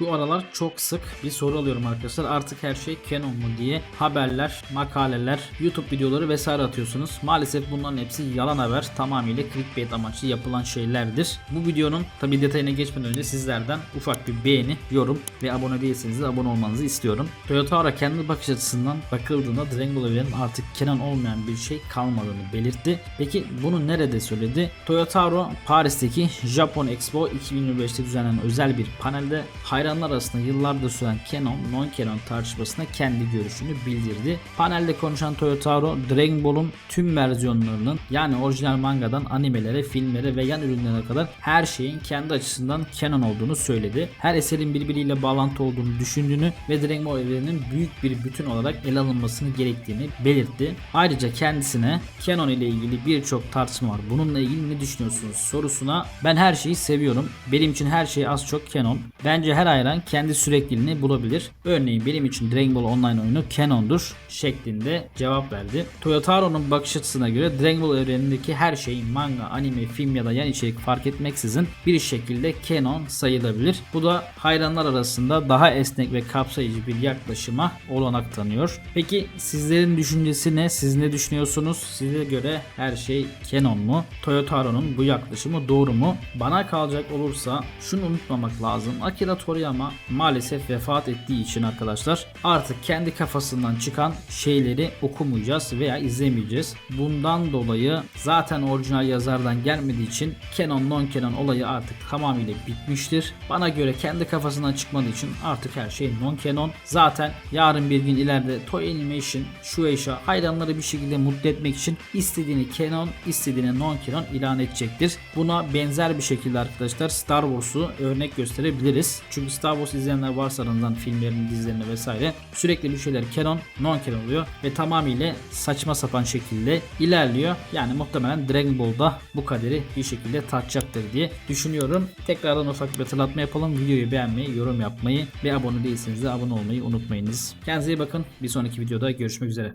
Bu aralar çok sık bir soru alıyorum arkadaşlar. Artık her şey Canon mu diye haberler, makaleler, YouTube videoları vesaire atıyorsunuz. Maalesef bunların hepsi yalan haber. Tamamıyla clickbait amaçlı yapılan şeylerdir. Bu videonun tabi detayına geçmeden önce sizlerden ufak bir beğeni, yorum ve abone değilseniz de abone olmanızı istiyorum. Toyota Aura kendi bakış açısından bakıldığında Durango Love'nin artık Canon olmayan bir şey kalmadığını belirtti. Peki bunu nerede söyledi? Toyota Paris'teki Japon Expo 2025'te düzenlenen özel bir panelde hayranlar arasında yıllardır süren Canon non-Canon tartışmasına kendi görüşünü bildirdi. Panelde konuşan Toyota Aura Dragon Ball'un tüm versiyonlarının yani orijinal mangadan animelere, filmlere ve yan ürünlere kadar her şeyin kendi açısından Canon olduğunu söyledi. Her eserin birbiriyle bağlantı olduğunu düşündüğünü ve Dragon Ball evreninin büyük bir bütün olarak ele alınmasını gerektiğini belirtti. Ayrıca kendisine Canon ile ilgili birçok tartışma var. Bununla ilgili ne düşünüyorsunuz sorusuna ben her şeyi seviyorum. Benim için her şey az çok Canon. Bence her hayran kendi sürekliliğini bulabilir. Örneğin benim için Dragon Ball Online oyunu Canon'dur şeklinde cevap verdi. Toyotaro'nun bakış açısına göre Dragon Ball evrenindeki her şey manga, anime, film ya da yan içerik fark etmeksizin bir şekilde Canon sayılabilir. Bu da hayranlar arasında daha esnek ve kapsayıcı bir yaklaşıma olanak tanıyor. Peki sizlerin düşüncesi ne? Siz ne düşünüyorsunuz? Size göre her şey Canon mu? Toyotaro'nun bu yaklaşımı doğru mu? Bana kalacak olursa şunu unutmamak lazım. Akira Toriyama maalesef vefat ettiği için arkadaşlar artık kendi kafasından çıkan şeyleri okumayacağız veya izlemeyeceğiz. Bundan dolayı zaten orijinal yazardan gelmediği için Canon non Canon olayı artık tamamıyla bitmiştir. Bana göre kendi kafasından çıkmadığı için artık her şey non Canon. Zaten yarın bir gün ileride Toy Animation, Shueisha hayranları bir şekilde mutlu etmek için istediğini Canon, istediğini non Canon ilan edecektir. Buna benzer bir şekilde arkadaşlar Star Wars'u örnek gösterebiliriz. Çünkü Star Wars izleyenler varsa aranızdan filmlerini, dizilerini vesaire sürekli bir şeyler canon, non canon oluyor ve tamamıyla saçma sapan şekilde ilerliyor. Yani muhtemelen Dragon Ball'da bu kaderi bir şekilde tatacaktır diye düşünüyorum. Tekrardan ufak bir hatırlatma yapalım. Videoyu beğenmeyi, yorum yapmayı ve abone değilseniz de abone olmayı unutmayınız. Kendinize iyi bakın. Bir sonraki videoda görüşmek üzere.